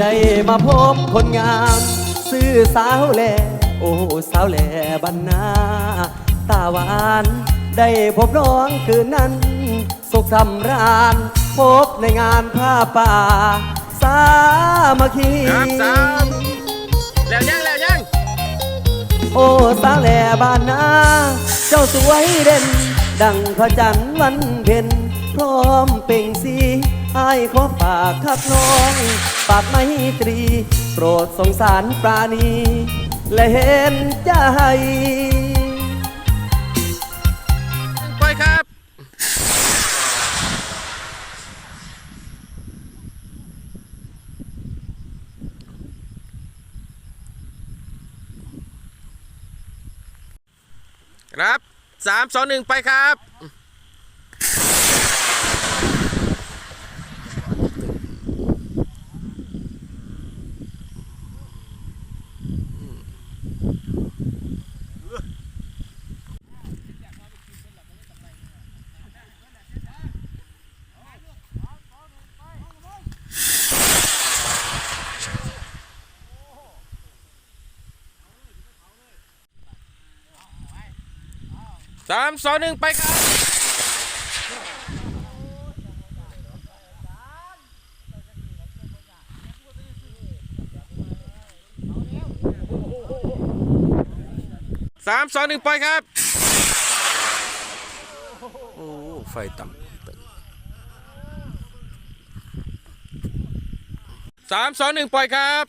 ได้มาพบคนงามซื้อสาวแลโอ้สาวแลบันนาตาหวานได้พบน้องคืนนั้น สุขสำราญ พบในงานผ้าป่า สามัคคีครับสามแล้วยังแล้วยังโอ้สาวแหล่บ้านนาเจ้าสวยเด่น ดังพระจันทร์วันเพ็ญพร้อมเปล่งสีไอ้ายขอฝากทักน้องฝากไม่ตรี โปรดสงสารปราณี และเห็นใจ ปล่อยครับ ครับสามสองหนึ่งไปครับ สามสองหนึ่งไปครับสามสองหนึ่งไปครับ โอ้ไฟต่ำสามสองหนึ่งปล่อยครับ